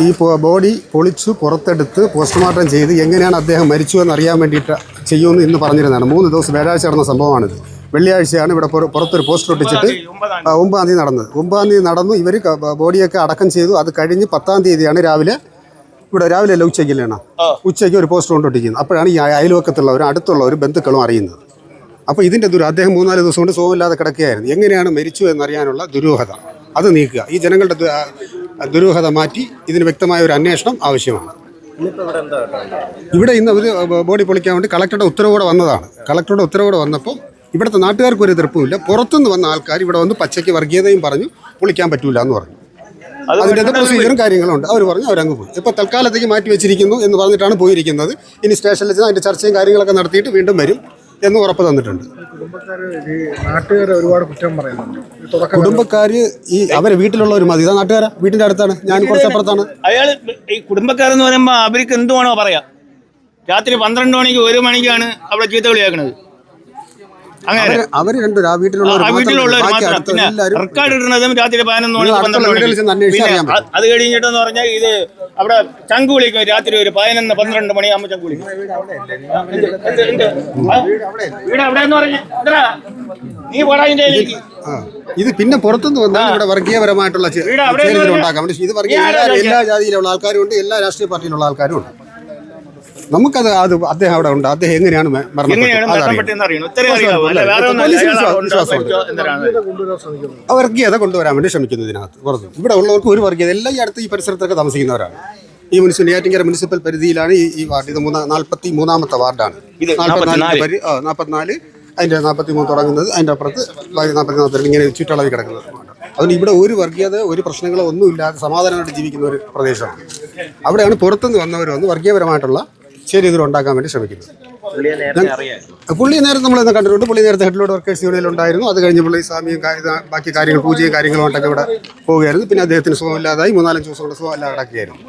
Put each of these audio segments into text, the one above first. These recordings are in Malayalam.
ഈ ബോഡി പൊളിച്ചു പുറത്തെടുത്ത് പോസ്റ്റ്മോർട്ടം ചെയ്ത് എങ്ങനെയാണ് അദ്ദേഹം മരിച്ചു എന്ന് അറിയാൻ വേണ്ടിയിട്ട് ചെയ്യുമെന്ന് ഇന്ന് പറഞ്ഞിരുന്നതാണ്. മൂന്ന് ദിവസം വ്യാഴാഴ്ച നടന്ന സംഭവമാണിത്. വെള്ളിയാഴ്ചയാണ് ഇവിടെ പുറ- പുറത്തൊരു പോസ്റ്റർ ഒട്ടിച്ചിട്ട് ഒമ്പതാം തീയതി. നടന്നത്. ഒമ്പതാം തീയതി നടന്നു. ഇവർ ബോഡിയൊക്കെ അടക്കം ചെയ്തു. അത് കഴിഞ്ഞ് പത്താം തീയതിയാണ് രാവിലെ ഇവിടെ രാവിലെ അല്ല ഉച്ചയ്ക്കില്ലാണ് ഉച്ചയ്ക്ക് ഒരു പോസ്റ്റർ കൊണ്ടൊട്ടിക്കുന്നത്. അപ്പോഴാണ് ഈ അയൽവക്കത്തുള്ളവരും അടുത്തുള്ളവരും ബന്ധുക്കളും അറിയുന്നത്. അപ്പോൾ ഇതിന്റെ ദുരു അദ്ദേഹം മൂന്നാൽ ദിവസം കൊണ്ട് സുഖമില്ലാതെ കിടക്കുകയായിരുന്നു. എങ്ങനെയാണ് മരിച്ചു എന്നറിയാനുള്ള ദുരൂഹത. അത് നീക്കുക. ഈ ജനങ്ങളുടെ ദുരൂഹത മാറ്റി ഇതിന് വ്യക്തമായ ഒരു അന്വേഷണം ആവശ്യമാണ്. ഇവിടെ ഇന്ന് ഒരു ബോഡി പൊളിക്കാൻ വേണ്ടി കളക്ടറുടെ ഉത്തരവോടെ വന്നതാണ്. കളക്ടറുടെ ഉത്തരവോടെ വന്നപ്പോൾ ഇവിടുത്തെ നാട്ടുകാർക്ക് ഒരു എതിർപ്പുമില്ല. പുറത്തുനിന്ന് വന്ന ആൾക്കാർ ഇവിടെ വന്ന് പച്ചയ്ക്ക് വർഗീയതയും പറഞ്ഞു പൊളിക്കാൻ പറ്റൂല എന്ന് പറഞ്ഞു. അതിന്റെ പ്രൊസീജിയറും കാര്യങ്ങളും ഉണ്ട് അവർ പറഞ്ഞു അവരങ്ങ് പോയി. ഇപ്പോൾ തൽക്കാലത്തേക്ക് മാറ്റി വെച്ചിരിക്കുന്നു എന്ന് പറഞ്ഞിട്ടാണ് പോയിരിക്കുന്നത്. ഇനി സ്റ്റേഷനിൽ ചെന്ന് അതിന്റെ ചർച്ചയും കാര്യങ്ങളൊക്കെ നടത്തിയിട്ട് വീണ്ടും വരും. എന്ന് ഉറപ്പ് തന്നിട്ടുണ്ട്. കുടുംബക്കാര് ഈ നാട്ടുകാരെ ഒരുപാട് കുറ്റം പറയുന്നുണ്ട്. ഈ കുടുംബക്കാർ ഈ അവരെ വീട്ടിലുള്ളവർ മതി. ഇതാ നാട്ടുകാരാ. വീട്ടിന്റെ അടുത്താണ്. ഞാൻ കുറച്ചപ്പുറത്താണ് അയാൾ ഈ കുടുംബക്കാരെന്ന് പറയുമ്പോൾ അവർക്ക് എന്തുവാണോ പറയാ. രാത്രി പന്ത്രണ്ട് മണിക്ക് ഒരു മണിക്കാണ് അവിടെ ചീത്ത വിളിയാക്കണത്. അങ്ങനെ. അവർ ആ വീട്ടിലുള്ളവർ മാത്രം. റെക്കോർഡ് ഇടുന്നതും രാത്രി പതിനൊന്ന് മണിക്ക് അത് കഴിഞ്ഞിട്ടെന്ന് പറഞ്ഞാൽ ഇത് അവിടെ ചങ്ക് വിളിക്കും രാത്രി ഒരു പതിനൊന്ന് പന്ത്രണ്ട് മണിയാകുമ്പോൾ ചങ്ക് വിളിക്കും? വീട് അവിടെ എന്ന് നീ പോടാ ഇതിന്റെ ഇത് പിന്നെ പുറത്തുനിന്ന് വന്നാൽ ഇവിടെ വർഗീയപരമായിട്ടുള്ള ഉണ്ടാക്കാം. ഇത് വർഗീയ എല്ലാ ജാതിയിലുള്ള ആൾക്കാരും ഉണ്ട്. എല്ലാ രാഷ്ട്രീയ പാർട്ടിയിലുള്ള ആൾക്കാരും ഉണ്ട്. നമുക്കത് അത് അദ്ദേഹം അവിടെ ഉണ്ട്. അദ്ദേഹം എങ്ങനെയാണ് വർഗീയത കൊണ്ടുവരാൻ വേണ്ടി ശ്രമിക്കുന്നു ഇതിനകത്ത്. പുറത്ത് ഇവിടെ ഉള്ളവർക്ക് ഒരു വർഗീയത. എല്ലാം ഈ അടുത്ത് ഈ പരിസരത്തൊക്കെ താമസിക്കുന്നവരാണ്. ഈ മുനിസിപ്പൽ നെയ്യാറ്റിങ്കര മുനിസിപ്പൽ പരിധിയിലാണ് ഈ ഈ വാർഡ്. ഇത് മൂന്നാ നാൽപ്പത്തി മൂന്നാമത്തെ വാർഡാണ് നാൽപ്പത്തിനാല് 44. നാൽപ്പത്തിനാല് അതിന്റെ നാൽപ്പത്തി മൂന്ന് തുടങ്ങുന്നത്. അതിന്റെ അപ്പുറത്ത് നാൽപ്പത്തി നാൽപ്പത്തി ഇങ്ങനെ ചുറ്റളവിൽ കിടക്കുന്നത്. അതുകൊണ്ട് ഇവിടെ ഒരു വർഗീയത ഒരു പ്രശ്നങ്ങളോ ഒന്നുമില്ലാതെ സമാധാനമായിട്ട് ജീവിക്കുന്ന ഒരു പ്രദേശമാണ്. അവിടെയാണ് പുറത്തുനിന്ന് വന്നവർ വന്ന് വർഗീയപരമായിട്ടുള്ള ചേരിതിൽ ഉണ്ടാക്കാൻ വേണ്ടി ശ്രമിക്കുന്നത് പുള്ളി നേരത്തെ നമ്മൾ ഇന്ന് കണ്ടിട്ടുണ്ട്. പുള്ളി നേരത്തെ ഹെഡ്ലോഡ് വർക്കേഴ്സ് യൂണിയൻ ഉണ്ടായിരുന്നു. അത് കഴിഞ്ഞ് പുള്ളി സ്വാമിയും ബാക്കി കാര്യങ്ങൾ പൂജയും കാര്യങ്ങളുമായിട്ടൊക്കെ ഇവിടെ പോവുകയായിരുന്നു. പിന്നെ അദ്ദേഹത്തിന് സുഖമില്ലാതായി മൂന്നാലഞ്ച് ദിവസം കൊണ്ട് സുഖമില്ലാതെ കിടക്കുകയായിരുന്നു.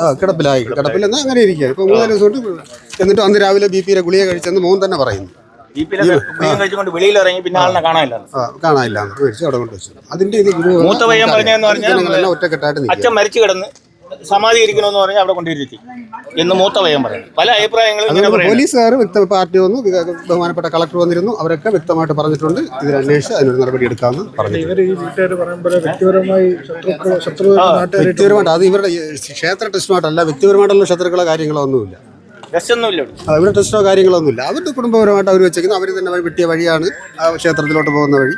ആ കിടപ്പിലായി. കിടപ്പിലെന്ന് അങ്ങനെ ഇരിക്കുക. ഇപ്പോൾ മൂന്നാൽ ദിവസം കൊണ്ട് എന്നിട്ട് അന്ന് രാവിലെ ബി പിയുടെ ഗുളിക കഴിച്ചെന്ന് മോൻ തന്നെ പറയുന്നു. വെളിയിൽ ഇറങ്ങി പിന്നെ ആളിനെ കാണാനില്ല കാണാനില്ല അവിടെ കൊണ്ട് വെച്ചു. അതിന്റെ ഇത് ഒറ്റക്കെട്ടായിട്ട് അച്ഛൻ മരിച്ചു കിടന്ന് സമാധി ഇരിക്കണമെന്ന് പറഞ്ഞാൽ അവിടെ കൊണ്ടിരുത്തി എന്ന് മൂത്ത വയം പറയും പല അഭിപ്രായങ്ങളും പറയുന്നു പോലീസുകാർ വ്യക്ത പാർട്ടി വന്നു ബഹുമാനപ്പെട്ട കളക്ടർ വന്നിരുന്നു അവരൊക്കെ വ്യക്തമായിട്ട് പറഞ്ഞിട്ടുണ്ട് ഇതിൽ അന്വേഷിച്ച് അതിനൊരു നടപടി എടുക്കാമെന്ന് പറഞ്ഞു വ്യക്തിപരമായിട്ട് അത് ഇവരുടെ ക്ഷേത്ര ടെസ്റ്റുമായിട്ടല്ല വ്യക്തിപരമായിട്ടുള്ള ശത്രുക്കളോ കാര്യങ്ങളോ ഒന്നുമില്ല ഇവിടെ ടെസ്റ്റോ കാര്യങ്ങളോ ഒന്നുമില്ല അവരുടെ കുടുംബപരമായിട്ട് അവർ വെച്ചേക്കുന്നത് അവർ തന്നെ വഴി- വെട്ടിയ വഴിയാണ് ആ ക്ഷേത്രത്തിലോട്ട് പോകുന്ന വഴി.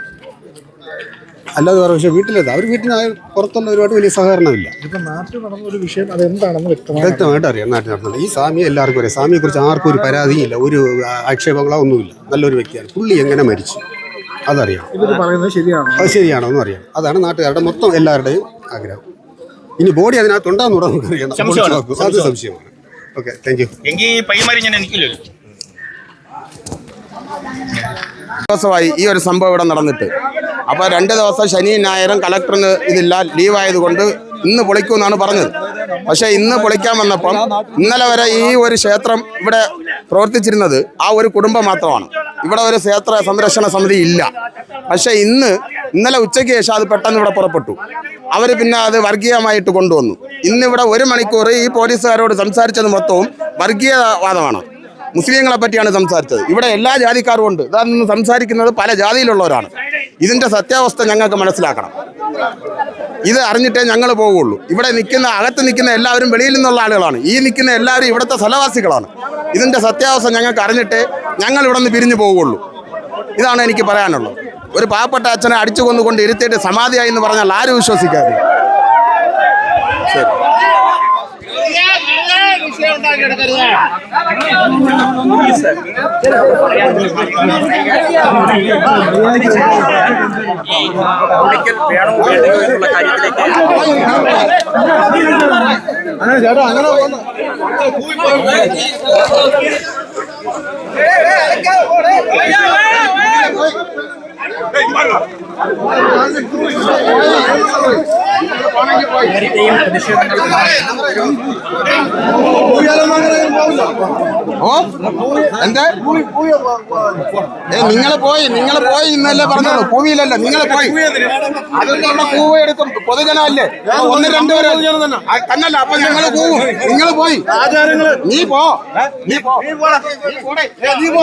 അല്ലാതെ വേറെ പക്ഷേ വീട്ടിലേത് അവർ വീട്ടിൽ നിന്ന് ഒരുപാട് വലിയ സഹകരണമില്ല. ഇപ്പൊ നാട്ടിൽ നടന്ന ഒരു വിഷയം അത് എന്താണെന്ന് വ്യക്തമായിട്ട് അറിയാം നാട്ടിൽ നടന്നത് ഈ സ്വാമി എല്ലാവർക്കും അറിയാം. സ്വാമിയെ കുറിച്ച് ആർക്കും ഒരു പരാതിയില്ല ഒരു ആക്ഷേപങ്ങളോ ഒന്നുമില്ല. നല്ലൊരു വ്യക്തിയാണ്. പുള്ളി എങ്ങനെ മരിച്ചു? അതറിയാം. പറയുന്നത് ശരിയാണോ? അത് ശരിയാണോ എന്ന് അറിയാം. അതാണ് നാട്ടുകാരുടെ മൊത്തം എല്ലാവരുടെയും ആഗ്രഹം. ഇനി ബോഡി അതിനകത്ത് ഉണ്ടാകുന്നൂടെ നമുക്ക് അറിയണം. സംശയമാണ്. പൊളിച്ച് നോക്കും. അത് സംശയമാണ്. ഓക്കെ താങ്ക് യു എങ്കിൽ ഈ പയ്യന്മാരി ഞാൻ എനിക്കില്ലല്ലോ ദിവസമായി ഈ ഒരു സംഭവം ഇവിടെ നടന്നിട്ട്. അപ്പോൾ രണ്ട് ദിവസം ശനിയും ഞായറും കളക്ടറിന് ഇതില്ല ലീവായതുകൊണ്ട് ഇന്ന് പൊളിക്കുമെന്നാണ് പറഞ്ഞത്. പക്ഷേ ഇന്ന് പൊളിക്കാൻ വന്നപ്പം ഇന്നലെ വരെ ഈ ഒരു ക്ഷേത്രം ഇവിടെ പ്രവർത്തിച്ചിരുന്നത് ആ ഒരു കുടുംബം മാത്രമാണ്. ഇവിടെ ഒരു ക്ഷേത്ര സംരക്ഷണ സമിതി ഇല്ല. പക്ഷേ ഇന്ന് ഇന്നലെ ഉച്ചയ്ക്ക് ശേഷം അത് പെട്ടെന്ന് ഇവിടെ പുറപ്പെട്ടു. അവർ പിന്നെ അത് വർഗീയമായിട്ട് കൊണ്ടുവന്നു. ഇന്നിവിടെ ഒരു മണിക്കൂർ ഈ പോലീസുകാരോട് സംസാരിച്ചത് മൊത്തവും വർഗീയവാദമാണ്. മുസ്ലിങ്ങളെ പറ്റിയാണ് സംസാരിച്ചത്. ഇവിടെ എല്ലാ ജാതിക്കാരും ഉണ്ട്. ഇതാ നിന്ന് സംസാരിക്കുന്നത് പല ജാതിയിലുള്ളവരാണ്. ഇതിന്റെ സത്യാവസ്ഥ ഞങ്ങൾക്ക് മനസ്സിലാക്കണം. ഇത് അറിഞ്ഞിട്ടേ ഞങ്ങൾ പോവുള്ളൂ. ഇവിടെ നിൽക്കുന്ന അകത്ത് നിൽക്കുന്ന എല്ലാവരും വെളിയിൽ നിന്നുള്ള ആളുകളാണ്. ഈ നിൽക്കുന്ന എല്ലാവരും ഇവിടുത്തെ സ്ഥലവാസികളാണ്. ഇതിന്റെ സത്യാവസ്ഥ ഞങ്ങൾക്ക് അറിഞ്ഞിട്ടേ ഞങ്ങൾ ഇവിടെ നിന്ന് പിരിഞ്ഞു പോവുള്ളൂ. ഇതാണ് എനിക്ക് പറയാനുള്ളത്. ഒരു പാവപ്പെട്ട അച്ഛനെ അടിച്ചു കൊന്നുകൊണ്ട് ഇരുത്തിയിട്ട് സമാധിയായി എന്ന് പറഞ്ഞാൽ ആരും വിശ്വസിക്കാതെ അങ്ങനെ ചേട്ടാ അങ്ങനെ പ്രതിഷേധങ്ങൾ ഓ എന്താ? ഏ നിങ്ങൾ പോയി നിങ്ങൾ പോയി ഇന്നല്ലേ പറഞ്ഞോളൂ പൂവിയിലല്ല നിങ്ങൾ പോയി. അതുകൊണ്ടുള്ള പൂവ് എടുക്കും. പൊതുജനമല്ലേ? ഒന്ന് രണ്ടുപേരെ തന്നല്ല അപ്പൊ നിങ്ങൾ പോവും. നിങ്ങൾ പോയി. നീ പോ. നീ പോ. നീ പോ. നീ പോ,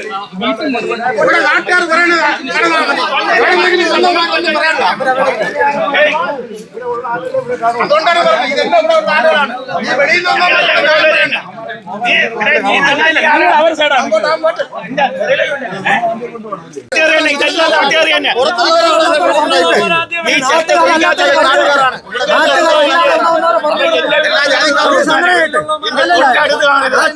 ഇവിടെ നാട്ടുകാർ പറയണത് അതുകൊണ്ടാണ് പറഞ്ഞത് ഇതെല്ലാം ഇവിടെ നാടുകളാണ് ഈ വെളിയിൽ നിന്നൊന്നും ഈ ചർച്ചകളില്ലാത്ത നാട്ടുകാരാണ് എല്ലാ ജാതിക്കാരും തൊട്ടടുത്ത് കാണരുത്.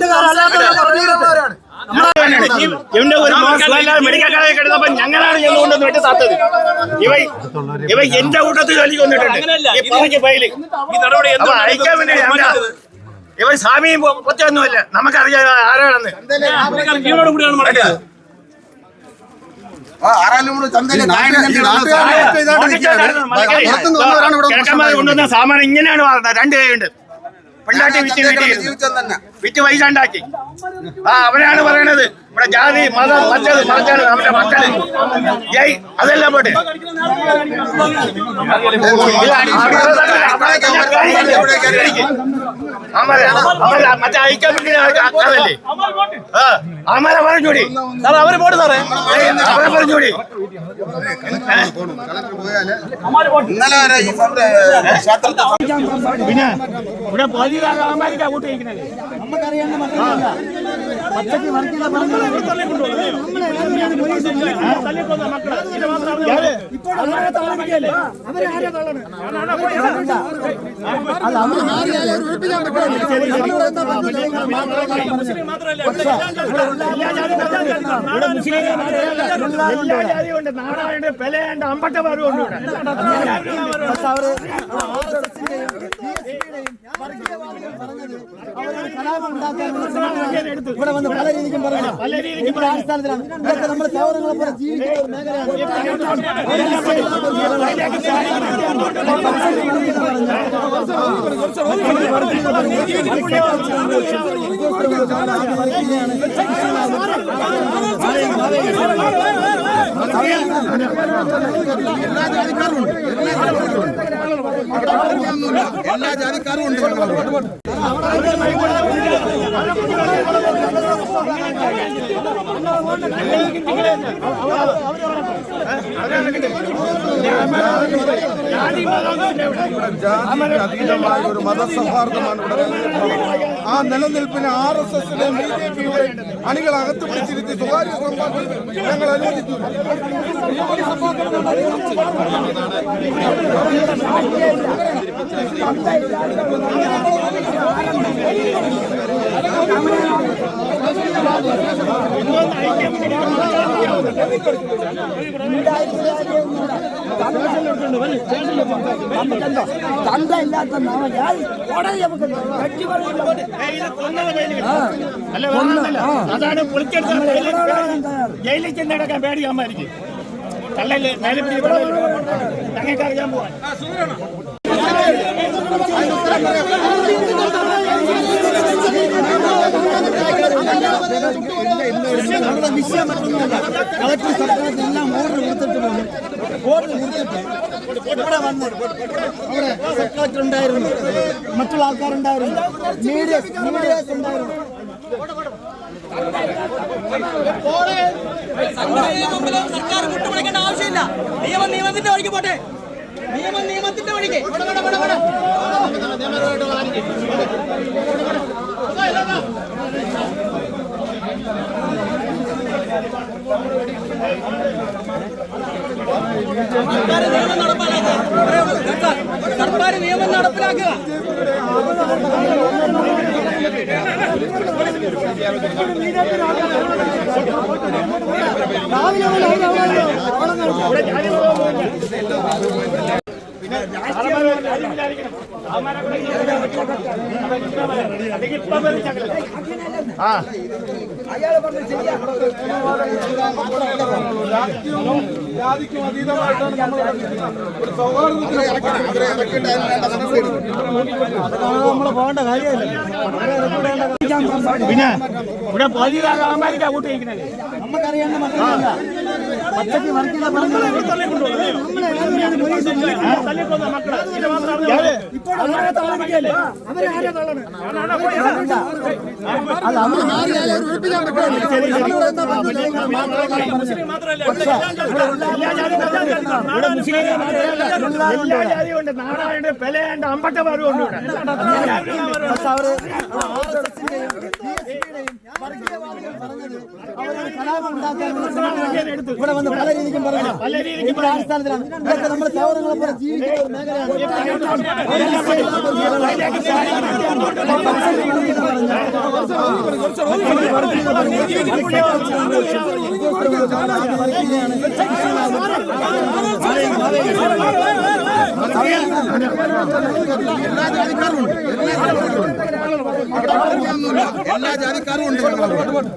ഇവന്റെ ഒരു മെഡിക്കൽ കടയിൽ കിടന്നപ്പോ ഞങ്ങളാണ് ചെന്ന് കൊണ്ടുവന്ന് വെട്ടി താത്തത് ഇവ ഇവ എന്റെ കൂട്ടത്തിൽ ജോലിക്ക് വന്നിട്ടുണ്ട് ഫയൽ അയക്കാൻ വേണ്ടി. ഇവൻ സ്വാമിയും പൊത്തൊന്നുമല്ല നമുക്കറിയാം ആരാണെന്ന് സാമാനം ഇങ്ങനെയാണ് വളർന്നത് രണ്ട് കൈയുണ്ട് പെണ്ണാട്ടി വിറ്റ് തന്നെ. വിറ്റ് പൈസ ഉണ്ടാക്കി ആ അവനാണ് പറയണത്. ഇവിടെ ജാതി മതം മറ്റത് മറച്ചത് അവന്റെ മക്കൾ. ജയ് അതെല്ലാം പോട്ടെ. മറ്റേ അമര പറഞ്ഞൂടി സാർ അവർ പോട്ടെ സാറേ. അവരെ പറഞ്ഞൂടി ഇന്നലെ വരെ ഈ സന്ത- ക്ഷേത്രത്തിൽ പിന്നെ അല്ല? പതിനാലാമാരിക്കാ കൂട്ടിയിരിക്കുന്നത് എല്ലാ ജാതിയുണ്ട് നാടായുണ്ട് പെലയുണ്ട് ഉണ്ട് ഇവിടെ ഇവിടെ വന്ന് പല രീതിക്കും പറഞ്ഞു ഇവിടെ അടിസ്ഥാനത്തിലാണ് ഇതൊക്കെ നമ്മുടെ സേവനങ്ങളെ പോലെ ജീവിക്കുന്ന ഒരു മേഖലയാണ് എല്ലാ ജാതിക്കാരും ഉണ്ട്. ഞങ്ങളുടെ കൂടെ. അതീതമായ ഒരു മതസൗഹാർദ്ദമാണ് ഇവിടെ ആ നിലനിൽപ്പിന് ആർ എസ് എസിലെ ബി ജെ പിയുടെ അണികൾ അകത്ത് പിടിച്ചിരുത്തി സ്വകാര്യ സമ്പാദ്യം ഞങ്ങൾ അനുവദിച്ചു തന്ത ഇല്ലാത്ത നാമജാതി ഉടനെ നമുക്ക് കട്ടി പൊളിച്ചെടുത്ത ജയിലിൽ ചെന്നടക്കാൻ പേടിയാമായിരിക്കും കള്ളല്ലേ മേലെ ഞങ്ങൾക്ക് അറിയാൻ പോവാൻ നമ്മുടെ വിഷയം മറ്റൊന്നുമില്ല കളക്ടർ സർക്കാരിന് എല്ലാം ഓർഡർ കൊടുത്തിട്ട് പോയി ഓർഡർ കൊടുത്തിട്ട് ഇവിടെ വന്ന് അവിടെ സബ് കളക്ടർ ഉണ്ടായിരുന്നു മറ്റുള്ള ആൾക്കാരുണ്ടായിരുന്നു മീഡിയസ് മീഡിയസ് ഉണ്ടായിരുന്നു സർക്കാർ മുട്ടുപിടിക്കേണ്ട ആവശ്യമില്ല നിയമം നിയമത്തിന്റെ വഴിക്ക്. പോട്ടെ നിയമം നിയമത്തിന്റെ വഴിക്ക് സർക്കാർ നിയമം നടപ്പാക്കുക അത്രേ ഉള്ളൂ. സർക്കാർ സർക്കാർ നിയമം നടപ്പിലാക്കുക രാവിലെ മുതൽ അവിടെ അവിടെ അവിടെ ജാതിക്കും അതീതമായിട്ടാണ് നമ്മൾ ഒരു സൗഹാർദ്ദത്തിന് നമ്മൾ പോകേണ്ട കാര്യമില്ല പിന്നെ ഇവിടെ പോലീസ് കൂട്ടി കൂട്ടിയിരിക്കുന്നത് നമുക്കറിയേണ്ട മക്കളല്ല പച്ചക്ക് വർക്കില്ല ഇപ്പോൾ അവരെ തള്ളിക്കല്ലേ അവരെ ആരെ തള്ളണേ അല്ല അവർ മാറിയാലേ അവർ ഉറപ്പിക്കാൻ പറ്റുള്ളൂ നമ്മളിവിടെ എന്താ പറഞ്ഞത്? ഇവിടെ മുസ്ലിം എല്ലാ ജാതിയുണ്ട് നാടായുണ്ട് പെലയുണ്ട് അമ്പട്ടമാരും ഉണ്ട് ഇവിടെ വന്ന് പല രീതിക്കും പറഞ്ഞു. ഇതിന്റെ അടിസ്ഥാനത്തിലാണ് ഇതൊക്കെ നമ്മുടെ സഹോദരങ്ങളെ പോലെ ജീവിക്കുന്ന ഒരു മേഖലയാണ്. എല്ലാ ജാതിക്കാരും ഉണ്ട്.